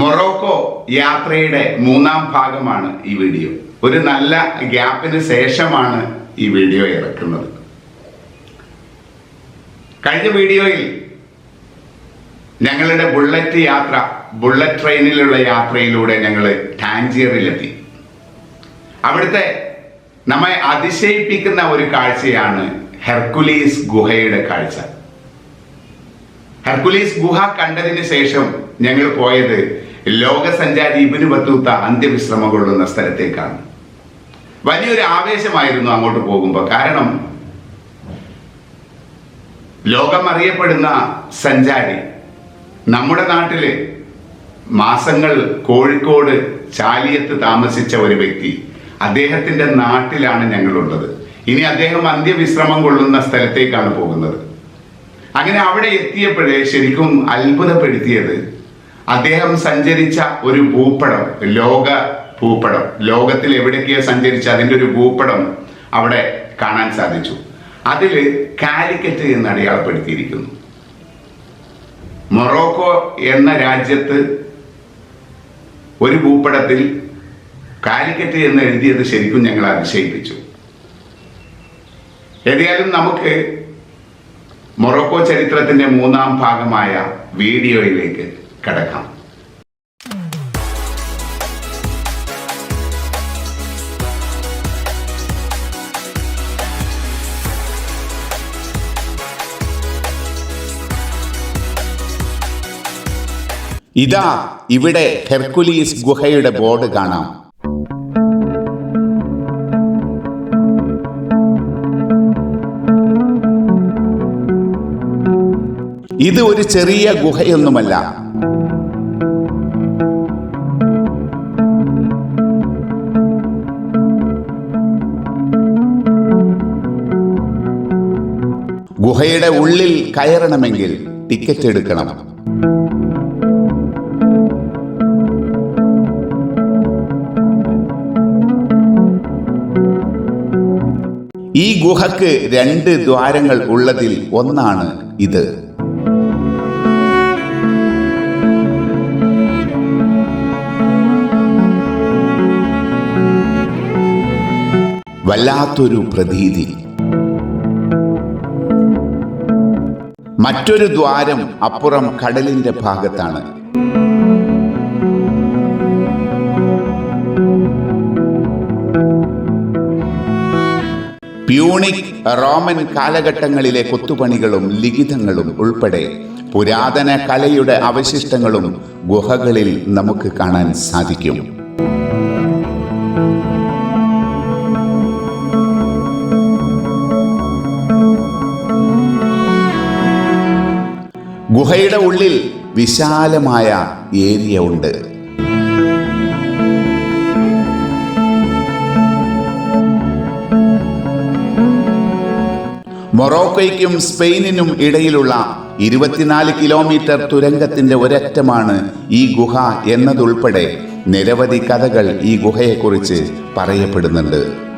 Morocco യാത്രയുടെ മൂന്നാം ഭാഗമാണ് ഈ വീഡിയോ. ഒരു നല്ല ഗ്യാപ്പിന് ശേഷമാണ് ഈ വീഡിയോ ഇറക്കുന്നത്. കഴിഞ്ഞ വീഡിയോയിൽ ഞങ്ങളുടെ ബുള്ളറ്റ് യാത്ര ബുള്ളറ്റ് ട്രെയിനിലുള്ള യാത്രയിലൂടെ ഞങ്ങൾ ടാഞ്ചിയറിലെത്തി അവിടുത്തെ നമ്മെ അതിശയിപ്പിക്കുന്ന ഒരു കാഴ്ചയാണ് ഹെർക്കുലീസ് ഗുഹയുടെ കാഴ്ച. ഹെർക്കുലീസ് ഗുഹ കണ്ടതിന് ശേഷം ഞങ്ങൾ പോയത് ലോകസഞ്ചാരി ഇബിന് ബത്തൂത്ത അന്ത്യവിശ്രമം കൊള്ളുന്ന സ്ഥലത്തേക്കാണ്. വലിയൊരു ആവേശമായിരുന്നു അങ്ങോട്ട് പോകുമ്പോൾ കാരണം ലോകം അറിയപ്പെടുന്ന സഞ്ചാരി നമ്മുടെ നാട്ടിൽ മാസങ്ങൾ കോഴിക്കോട് ചാലിയത്ത് താമസിച്ച ഒരു വ്യക്തി അദ്ദേഹത്തിന്റെ നാട്ടിലാണ് ഞങ്ങളുള്ളത്. ഇനി അദ്ദേഹം അന്ത്യവിശ്രമം കൊള്ളുന്ന സ്ഥലത്തേക്കാണ് പോകുന്നത്. അങ്ങനെ അവിടെ എത്തിയപ്പോഴേ ശരിക്കും അത്ഭുതപ്പെടുത്തിയത് അദ്ദേഹം സഞ്ചരിച്ച ഒരു ഭൂപടം ലോക ഭൂപടം. ലോകത്തിൽ എവിടേക്കെയോ സഞ്ചരിച്ച അതിന്റെ ഒരു ഭൂപടം അവിടെ കാണാൻ സാധിച്ചു. അതിൽ കാലിക്കറ്റ് എന്ന് അടയാളപ്പെടുത്തിയിരിക്കുന്നു. മൊറോക്കോ എന്ന രാജ്യത്ത് ഒരു ഭൂപടത്തിൽ കാലിക്കറ്റ് എന്ന് എഴുതിയത് ശരിക്കും ഞങ്ങൾ അതിശയിപ്പിച്ചു. ഏതായാലും നമുക്ക് മൊറോക്കോ ചരിത്രത്തിന്റെ മൂന്നാം ഭാഗമായ വീഡിയോയിലേക്ക് കടക്കാം ഇതാ ഇവിടെ ഹെർക്കുലീസ് ഗുഹയുടെ ബോർഡ് കാണാം. ഇത് ഒരു ചെറിയ ഗുഹയൊന്നുമല്ല. കയറണമെങ്കിൽ ടിക്കറ്റ് എടുക്കണം. ഈ ഗുഹക്ക് രണ്ട് ദ്വാരങ്ങൾ ഉള്ളതിൽ ഒന്നാണ് ഇത്. വല്ലാത്തൊരു പ്രതീതി. മറ്റൊരു ദ്വാരം അപ്പുറം കടലിന്റെ ഭാഗത്താണ്. പ്യൂണിക് റോമൻ കാലഘട്ടങ്ങളിലെ കൊത്തുപണികളും ലിഖിതങ്ങളും ഉൾപ്പെടെ പുരാതന കലയുടെ അവശിഷ്ടങ്ങളും ഗുഹകളിൽ നമുക്ക് കാണാൻ സാധിക്കും. ഗുഹയുടെ ഉള്ളിൽ വിശാലമായ ഏരിയ ഉണ്ട്. മൊറോക്കോയ്ക്കും സ്പെയിനിനും ഇടയിലുള്ള ഇരുപത്തിനാല് കിലോമീറ്റർ തുരങ്കത്തിന്റെ ഒരറ്റമാണ് ഈ ഗുഹ എന്നതുൾപ്പെടെ നിരവധി കഥകൾ ഈ ഗുഹയെക്കുറിച്ച് പറയപ്പെടുന്നുണ്ട്.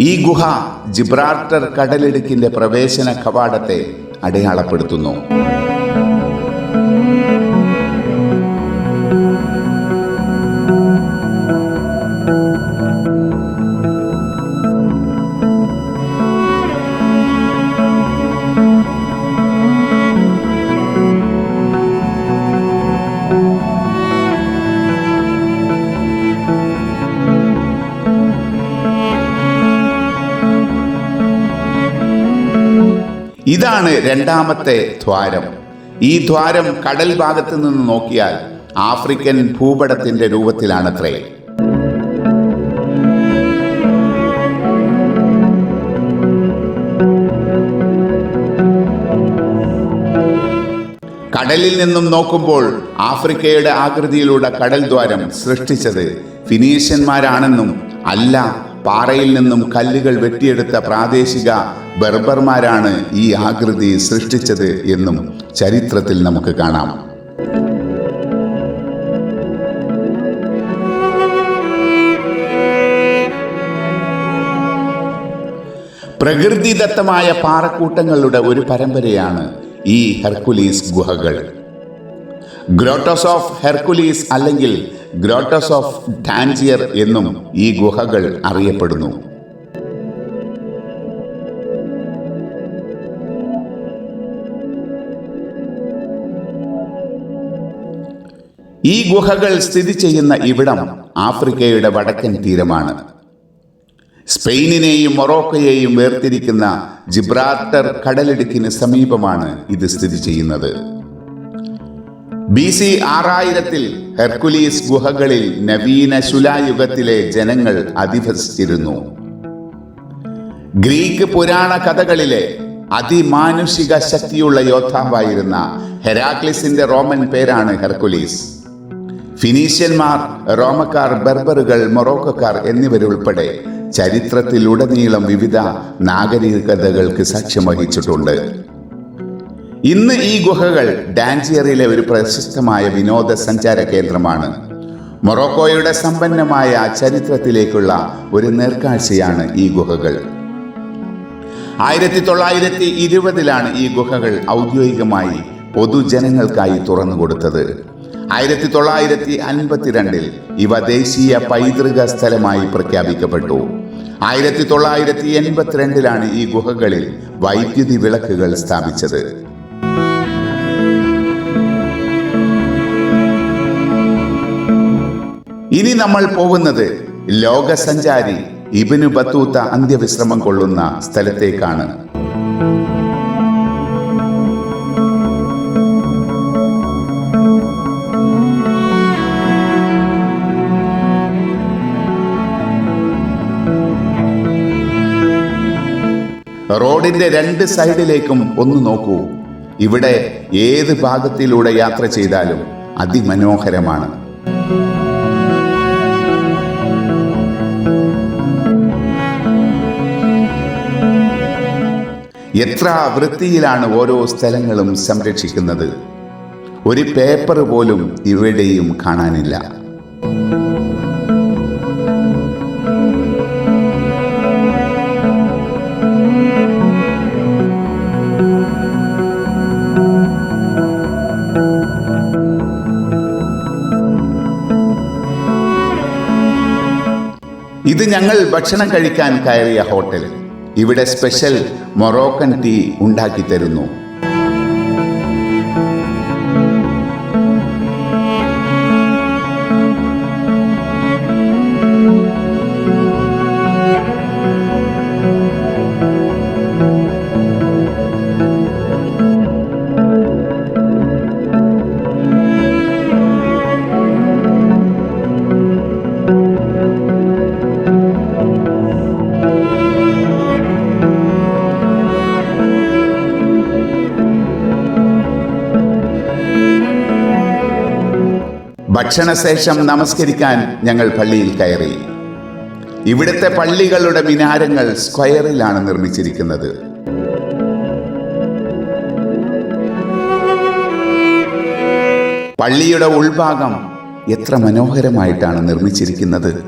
ഈ ഗുഹ ജിബ്രാൾട്ടർ കടലിടുക്കിന്റെ പ്രവേശന കവാടത്തെ അടയാളപ്പെടുത്തുന്നു. ഇതാണ് രണ്ടാമത്തെ ദ്വാരം. ഈ ദ്വാരം കടൽ ഭാഗത്ത് നിന്ന് നോക്കിയാൽ ആഫ്രിക്കൻ ഭൂപടത്തിന്റെ രൂപത്തിലാണത്രേ. കടലിൽ നിന്നും നോക്കുമ്പോൾ ആഫ്രിക്കയുടെ ആകൃതിയിലൂടെ കടൽ ദ്വാരം സൃഷ്ടിച്ചത് ഫിനീഷ്യന്മാരാണെന്നും അല്ല പാറയിൽ നിന്നും കല്ലുകൾ വെട്ടിയെടുത്ത പ്രാദേശിക ബർബർമാരാണ് ഈ ആകൃതി സൃഷ്ടിച്ചത് എന്നും ചരിത്രത്തിൽ നമുക്ക് കാണാം. പ്രകൃതിദത്തമായ പാറക്കൂട്ടങ്ങളുടെ ഒരു പരമ്പരയാണ് ഈ ഹെർക്കുലീസ് ഗുഹകൾ. ഗ്രോട്ടോസ് ഓഫ് ഹെർക്കുലീസ് അല്ലെങ്കിൽ ഗ്രോട്ടോസ് ഓഫ് ടാൻസിയർ എന്നും ഈ ഗുഹകൾ അറിയപ്പെടുന്നു. ഈ ഗുഹകൾ സ്ഥിതി ചെയ്യുന്ന ഇവിടം ആഫ്രിക്കയുടെ വടക്കൻ തീരമാണ്. സ്പെയിനിനെയും മൊറോക്കയെയും വേർതിരിക്കുന്ന ജിബ്രാർട്ടർ കടലിടുക്കിന് സമീപമാണ് ഇത് സ്ഥിതി ചെയ്യുന്നത്. ബി സി ആറായിരത്തിൽ ഹെർക്കുലീസ് ഗുഹകളിൽ നവീന ശുലായുഗത്തിലെ ജനങ്ങൾ അധിവസിച്ചിരുന്നു. ഗ്രീക്ക് പുരാണ കഥകളിലെ അതിമാനുഷിക ശക്തിയുള്ള യോദ്ധാവായിരുന്ന ഹെരാക്ലിസിന്റെ റോമൻ പേരാണ് ഹെർക്കുലീസ്. ഫിനീഷ്യന്മാർ റോമക്കാർ ബർബറുകൾ മൊറോക്കക്കാർ എന്നിവരുൾപ്പെടെ ചരിത്രത്തിലുടനീളം വിവിധ നാഗരികതകൾക്ക് സാക്ഷ്യം വഹിച്ചിട്ടുണ്ട്. ഇന്ന് ഈ ഗുഹകൾ ഡാൻജിയറിലെ ഒരു പ്രശസ്തമായ വിനോദസഞ്ചാര കേന്ദ്രമാണ്. മൊറോക്കോയുടെ സമ്പന്നമായ ചരിത്രത്തിലേക്കുള്ള ഒരു നേർക്കാഴ്ചയാണ് ഈ ഗുഹകൾ. ആയിരത്തി തൊള്ളായിരത്തി ഇരുപതിലാണ് ഈ ഗുഹകൾ ഔദ്യോഗികമായി പൊതുജനങ്ങൾക്കായി തുറന്നുകൊടുത്തത്. ആയിരത്തി തൊള്ളായിരത്തി അൻപത്തിരണ്ടിൽ ഇവ ദേശീയ പൈതൃക സ്ഥലമായി പ്രഖ്യാപിക്കപ്പെട്ടു. ആയിരത്തി തൊള്ളായിരത്തി എൺപത്തിരണ്ടിലാണ് ഈ ഗുഹകളിൽ വൈദ്യുതി വിളക്കുകൾ സ്ഥാപിച്ചത്. ഇനി നമ്മൾ പോകുന്നത് ലോകസഞ്ചാരി ഇബിനു ബത്തൂത്ത അന്ത്യവിശ്രമം കൊള്ളുന്ന സ്ഥലത്തേക്കാണ്. റോഡിന്റെ രണ്ട് സൈഡിലേക്കും ഒന്ന് നോക്കൂ. ഇവിടെ ഏത് ഭാഗത്തിലൂടെ യാത്ര ചെയ്താലും അതിമനോഹരമാണ്. എത്ര വൃത്തിയിലാണ് ഓരോ സ്ഥലങ്ങളും സംരക്ഷിക്കുന്നത്? ഒരു പേപ്പർ പോലും ഇവിടെയും കാണാനില്ല. ഇത് ഞങ്ങൾ ഭക്ഷണം കഴിക്കാൻ കയറിയ ഹോട്ടൽ. ഇവിടെ സ്പെഷ്യൽ മൊറോക്കൻ ടീ ഉണ്ടാക്കി തരുന്നു. ഭക്ഷണശേഷം നമസ്കരിക്കാൻ ഞങ്ങൾ പള്ളിയിൽ കയറി. ഇവിടുത്തെ പള്ളികളുടെ മിനാരങ്ങൾ സ്ക്വയറിലാണ് നിർമ്മിച്ചിരിക്കുന്നത്. പള്ളിയുടെ ഉൾഭാഗം എത്ര മനോഹരമായിട്ടാണ് നിർമ്മിച്ചിരിക്കുന്നത്.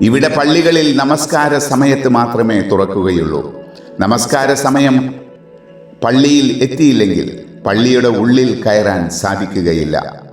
ഇവിടെ പള്ളികളിൽ നമസ്കാര സമയത്ത് മാത്രമേ തുറക്കുകയുള്ളൂ. നമസ്കാര സമയം പള്ളിയിൽ എത്തിയില്ലെങ്കിൽ പള്ളിയുടെ ഉള്ളിൽ കയറാൻ സാധിക്കുകയില്ല.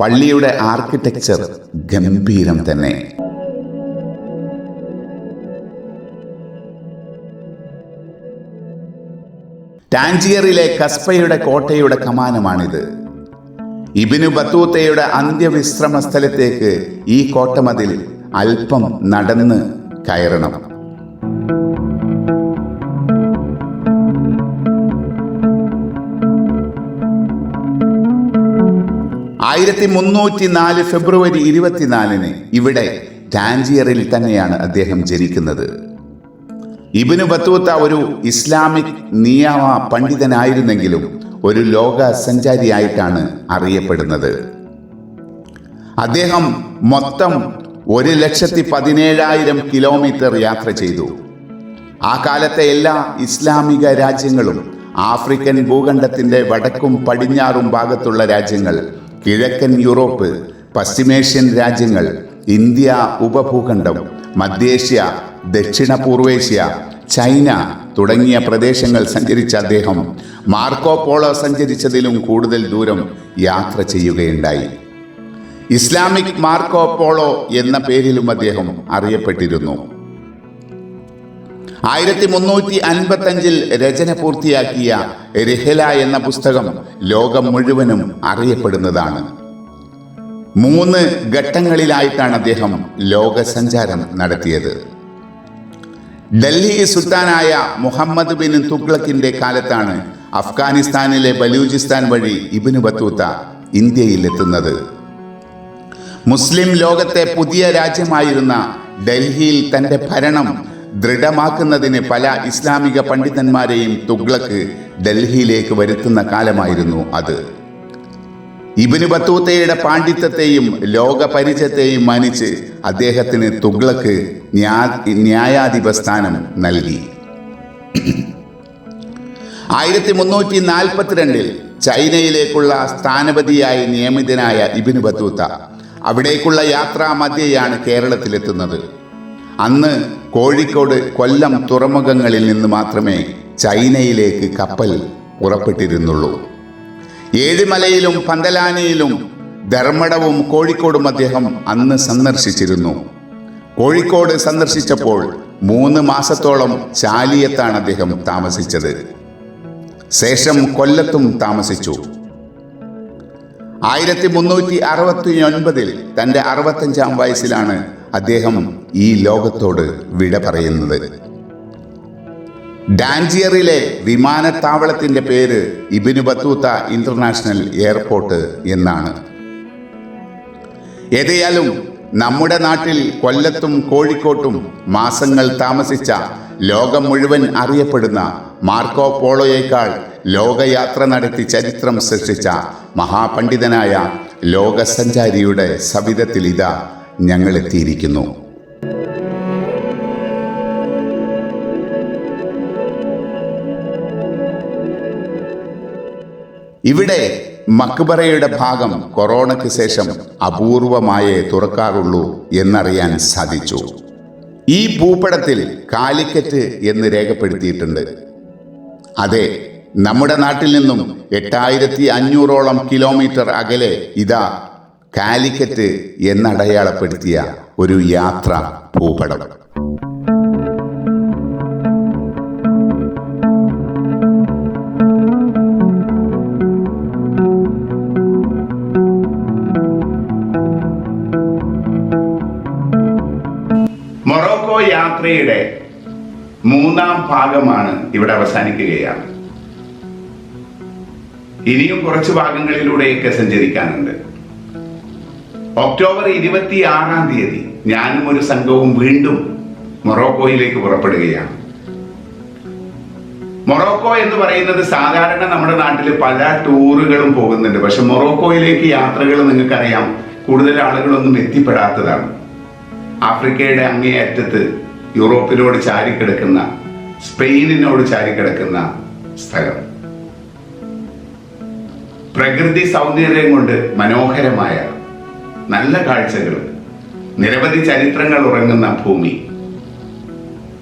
പള്ളിയുടെ ആർക്കിടെക്ചർ ഗംഭീരം തന്നെ. ടാഞ്ചിയറിലെ കസ്പയുടെ കോട്ടയുടെ കമാനമാണിത്. ഇബിനു ബത്തൂത്തയുടെ അന്ത്യവിശ്രമ സ്ഥലത്തേക്ക് ഈ കോട്ടമതിൽ അല്പം നടന്ന് കയറണം. ആയിരത്തി മുന്നൂറ്റി നാല് ഫെബ്രുവരി ഇരുപത്തിനാലിന് ഇവിടെ ടാഞ്ചിയറിൽ തന്നെയാണ് അദ്ദേഹം ജനിക്കുന്നത്. ഇബിനു ബത്തൂത്ത ഒരു ഇസ്ലാമിക് നിയമ പണ്ഡിതനായിരുന്നെങ്കിലും ഒരു ലോക സഞ്ചാരിയായിട്ടാണ് അറിയപ്പെടുന്നത്. അദ്ദേഹം മൊത്തം ഒരു ലക്ഷത്തി പതിനേഴായിരം കിലോമീറ്റർ യാത്ര ചെയ്തു. ആ കാലത്തെ എല്ലാ ഇസ്ലാമിക രാജ്യങ്ങളും ആഫ്രിക്കൻ ഭൂഖണ്ഡത്തിന്റെ വടക്കും പടിഞ്ഞാറും ഭാഗത്തുള്ള രാജ്യങ്ങൾ കിഴക്കൻ യൂറോപ്പ് പശ്ചിമേഷ്യൻ രാജ്യങ്ങൾ ഇന്ത്യ ഉപഭൂഖണ്ഡം മധ്യേഷ്യ ദക്ഷിണ പൂർവേഷ്യ ചൈന തുടങ്ങിയ പ്രദേശങ്ങൾ സഞ്ചരിച്ച അദ്ദേഹം മാർക്കോ പോളോ സഞ്ചരിച്ചതിലും കൂടുതൽ ദൂരം യാത്ര ചെയ്യുകയുണ്ടായി. ഇസ്ലാമിക് മാർക്കോ പോളോ എന്ന പേരിലും അദ്ദേഹം അറിയപ്പെട്ടിരുന്നു. ആയിരത്തി മുന്നൂറ്റി അൻപത്തഞ്ചിൽ രചന പൂർത്തിയാക്കിയ രഹല എന്ന പുസ്തകം ലോകം മുഴുവനും അറിയപ്പെടുന്നതാണ്. മൂന്ന് ഘട്ടങ്ങളിലായിട്ടാണ് അദ്ദേഹം ലോകസഞ്ചാരം നടത്തിയത്. ഡൽഹി സുൽത്താനായ മുഹമ്മദ് ബിൻ തുഗ്ലക്കിന്റെ കാലത്താണ് അഫ്ഗാനിസ്ഥാനിലെ ബലൂചിസ്ഥാൻ വഴി ഇബിന് ബത്തൂത്ത ഇന്ത്യയിൽ എത്തുന്നത്. മുസ്ലിം ലോകത്തെ പുതിയ രാജ്യമായിരുന്ന ഡൽഹിയിൽ തന്റെ ഭരണം ദൃഢമാക്കുന്നതിന് പല ഇസ്ലാമിക പണ്ഡിതന്മാരെയും തുഗ്ലക്ക് ഡൽഹിയിലേക്ക് വരുത്തുന്ന കാലമായിരുന്നു അത്. ഇബിന് ബത്തൂത്തയുടെ പാണ്ഡിത്യത്തെയും ലോകപരിചയത്തെയും മാനിച്ച് അദ്ദേഹത്തിന് തുഗ്ലക്ക് ന്യാ- ന്യായാധിപ സ്ഥാനം നൽകി. ആയിരത്തി മുന്നൂറ്റി നാൽപ്പത്തിരണ്ടിൽ ചൈനയിലേക്കുള്ള സ്ഥാനപതിയായി നിയമിതനായ ഇബിന് ബത്തൂത്ത അവിടേക്കുള്ള യാത്രാ മധ്യയാണ് കേരളത്തിലെത്തുന്നത്. അന്ന് കോഴിക്കോട് കൊല്ലം തുറമുഖങ്ങളിൽ നിന്ന് മാത്രമേ ചൈനയിലേക്ക് കപ്പൽ പുറപ്പെട്ടിരുന്നുള്ളൂ. ഏഴിമലയിലും പന്തലാനയിലും ധർമ്മടവും കോഴിക്കോടും അദ്ദേഹം അന്ന് സന്ദർശിച്ചിരുന്നു. കോഴിക്കോട് സന്ദർശിച്ചപ്പോൾ മൂന്ന് മാസത്തോളം ചാലിയത്താണ് അദ്ദേഹം താമസിച്ചത്. ശേഷം കൊല്ലത്തും താമസിച്ചു. ആയിരത്തി മുന്നൂറ്റി അറുപത്തി ഒൻപതിൽ തന്റെ അറുപത്തഞ്ചാം വയസ്സിലാണ് അദ്ദേഹം ഈ ലോകത്തോട് വിട പറയുന്നത്. ഡാൻജിയറിലെ വിമാനത്താവളത്തിന്റെ പേര് ഇബിനു ബത്തൂത്ത ഇന്റർനാഷണൽ എയർപോർട്ട് എന്നാണ്. ഏതായാലും നമ്മുടെ നാട്ടിൽ കൊല്ലത്തും കോഴിക്കോട്ടും മാസങ്ങൾ താമസിച്ച ലോകം മുഴുവൻ അറിയപ്പെടുന്ന മാർക്കോ പോളോയേക്കാൾ ലോകയാത്ര നടത്തി ചരിത്രം സൃഷ്ടിച്ച മഹാപണ്ഡിതനായ ലോകസഞ്ചാരിയുടെ സവിധത്തിൽ ഇതാ ഞങ്ങൾ എത്തിയിരിക്കുന്നു ഇവിടെ മക്ബറയുടെ ഭാഗം കൊറോണയ്ക്ക് ശേഷം അപൂർവമായേ തുറക്കാറുള്ളൂ എന്നറിയാൻ സാധിച്ചു. ഈ ഭൂപടത്തിൽ കാലിക്കറ്റ് എന്ന് രേഖപ്പെടുത്തിയിട്ടുണ്ട്. അതെ നമ്മുടെ നാട്ടിൽ നിന്നും എട്ടായിരത്തി അഞ്ഞൂറോളം കിലോമീറ്റർ അകലെ ഇതാ കാലിക്കറ്റ് എന്നടയാളപ്പെടുത്തിയ ഒരു യാത്ര ഭൂപടം. മൊറോക്കോ യാത്രയുടെ മൂന്നാം ഭാഗമാണ് ഇവിടെ അവസാനിക്കുകയാണ്. ഇനിയും കുറച്ച് ഭാഗങ്ങളിലൂടെയൊക്കെ സഞ്ചരിക്കാനുണ്ട്. ഒക്ടോബർ ഇരുപത്തി ആറാം തീയതി ഞാനും ഒരു സംഘവും വീണ്ടും മൊറോക്കോയിലേക്ക് പുറപ്പെടുകയാണ്. മൊറോക്കോ എന്ന് പറയുന്നത് സാധാരണ നമ്മുടെ നാട്ടിൽ പല ടൂറുകളും പോകുന്നുണ്ട്. പക്ഷെ മൊറോക്കോയിലേക്ക് യാത്രകൾ നിങ്ങൾക്കറിയാം കൂടുതൽ ആളുകളൊന്നും എത്തിപ്പെടാത്തതാണ്. ആഫ്രിക്കയുടെ അങ്ങേ അറ്റത്ത് യൂറോപ്പിനോട് ചാരിക്കിടക്കുന്ന സ്പെയിനിനോട് ചാരിക്കിടക്കുന്ന സ്ഥലം. പ്രകൃതി സൗന്ദര്യം കൊണ്ട് മനോഹരമായ നല്ല കാഴ്ചകൾ നിരവധി ചരിത്രങ്ങൾ ഉറങ്ങുന്ന ഭൂമി.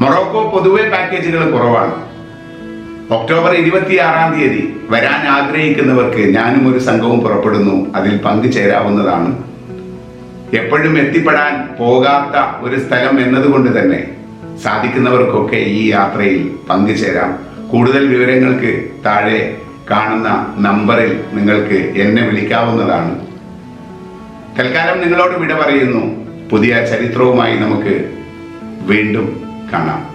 മൊറോക്കോ പൊതുവെ പാക്കേജുകൾ കുറവാണ്. ഒക്ടോബർ ഇരുപത്തിയാറാം തീയതി വരാൻ ആഗ്രഹിക്കുന്നവർക്ക് ഞാനും ഒരു സംഘവും പുറപ്പെടുന്നു. അതിൽ പങ്കുചേരാവുന്നതാണ്. എപ്പോഴും എത്തിപ്പെടാൻ പോകാത്ത ഒരു സ്ഥലം എന്നതുകൊണ്ട് തന്നെ സാധിക്കുന്നവർക്കൊക്കെ ഈ യാത്രയിൽ പങ്കുചേരാം. കൂടുതൽ വിവരങ്ങൾക്ക് താഴെ കാണുന്ന നമ്പറിൽ നിങ്ങൾക്ക് എന്നെ വിളിക്കാവുന്നതാണ്. തൽക്കാലം നിങ്ങളോട് വിട പറയുന്നു. പുതിയ ചരിത്രവുമായി നമുക്ക് വീണ്ടും കാണാം.